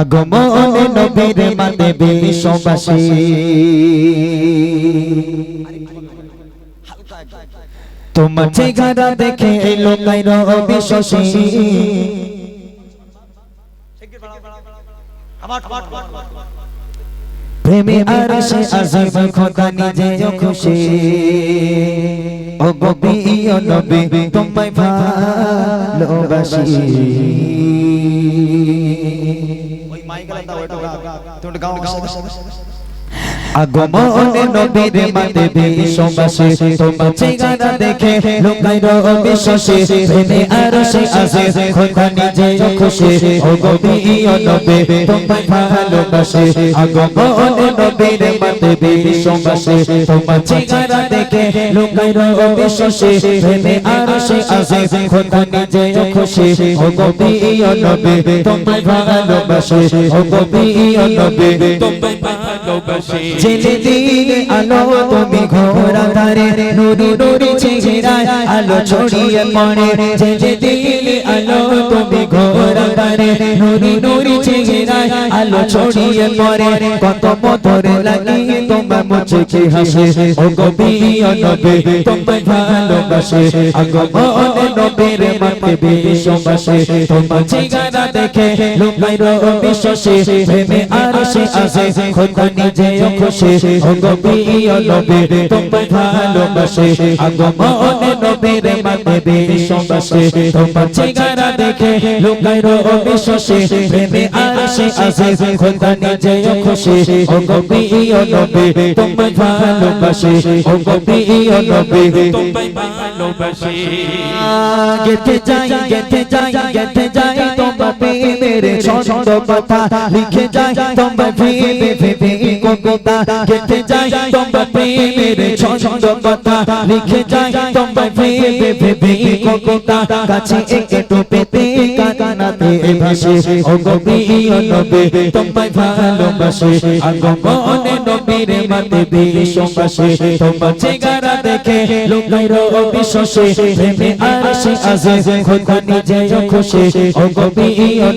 আগমনে নবীর মাতে বিশ্ববাসী তোমার চেহারা দেখে লোকাই বিশ্বাসী প্রেমে আর সে আজিম খোদা নিজে খুশি। ও গবি ও নবী তোমায় ভালোবাসি। ওই মাইক দাও এটা দাও তুমি গাও আগমনে নবীর মাতে বিশ্ববাসী তোমার চেহারা দেখে লোকাই বিশ্বাসী প্রেমে আর সে আজিম খোদা নিজে খুশি ও গবি ও নবী তোমায় ভালোবাসি আগমনে নবীর মাতে বিশ্ববাসী তোমার চেহারা দেখে লোকাই বিশ্বাসী প্রেমে আর সে আজিম খোদা নিজে খুশি ও গবি ও নবী তোমায় ভালোবাসি ও গবি ও নবী তোমায় ভালোবাসি জেলে দিলে আলো, তুমি ঘোরা ধারে নুরি নুরি চেহারায় আলো ছড়িয়ে পড়ে। আলো, তুমি ঘোরা নুরি নুরি চেহারায় আলো ছড়িয়ে পড়ে। কত মধুর লাগে তোমার মুচকি হাসি। ও গবি নবে তোমায় ভালোবাসে। আগমনে নবীর মাতে বিশ্ববাসে। তোমার চেহারা দেখে লোকাই বিশ্বাসে। প্রেমে আর আসে খোদা নিজে খুশি ও গবি নবে তোমায় ভালোবাসে। আগমনে নবীর মাতে বিশ্ববাসে। তোমার চেহারা দেখে লোকাই বিশ্বাসে। প্রেমে আর সে আসে খোদা নিজে খুশি ও গবি নবে তোমায় ভালোবাসে ও গবি নবে তোমায় ভালোবাসি। গেতে যাই গেতে যাই গেতে যাই, তোমার প্রেমের ছন্দ কথা লিখে যাই, তোমার ভেবে ভেবে কবিতা গেতে যাই, তোমার প্রেমের ছন্দ কথা লিখে যাই, তোমার ভেবে ভেবে কবিতা কাছে একটু পেতে কানাতে ভাসে ও গবি নবে তোমায় ভালোবাসে। আগমনে নবীর মাতে বিশ্ববাসে তোমার চেহারা দেখে লোকাইর বিশ্বাসে প্রেমে আর সে আজে খোদা নিজে খুশি ও গবি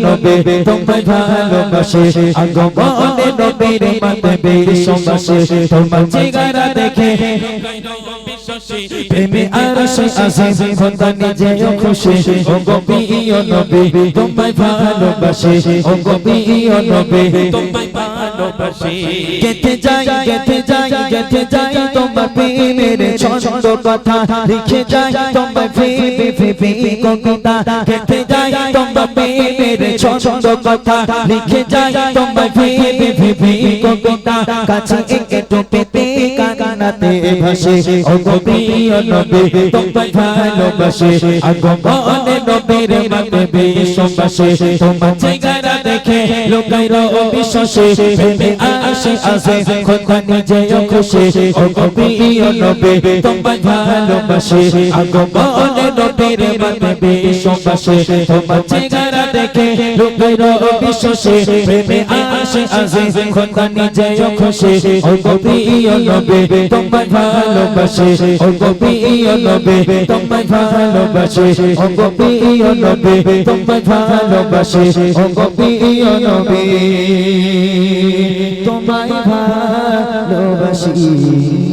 নবে তোমায় ভালোবাসে। আগমনে নবীর মাতে বিশ্ববাসে তোমার চেহারা দেখে বিশ্বাসী প্রেমে আর সে আজে খোদা নিজে খুশি। ও গবি নবে তোমায় ভালোবাসে। ও গবি নবে তোমায় ভালোবাসি। গেতে যাই গেতে যাই গেতে যাই তোমার প্রেমের ছন্দ কথা। লিখে যাই তোমার ভেবে ভেবে কবিতা। গেতে যাই তোমার প্রেমের ছন্দ কথা। লিখে যাই তোমার ভেবে ভেবে কবিতা। কাছে একটু পেতে কানাতে ভাসে ও গবি নবে তোমায় ভালোবাসে আগমনে নবীর বিশ্ববাসে তোমার দেখে লোকাই অবিশ্বাসে আসে আসে খোদা নিজে খুশি, ও গবি নবে তোমায় ভালোবাসে আগমনে নবীর মাতে বিশ্ববাসে, তোমার চেহারা দেখে লোকাই বিশ্বাসে প্রেমে আসে আসে খোদা নিজে খুশি, ও গবি নবে তোমায় ভালোবাসে, ও গবি নবে তোমায় ভালোবাসে, ও গবি নবে তোমায় ভালোবাসে, ও গবি নবে। তোমায় ভালোবাসি।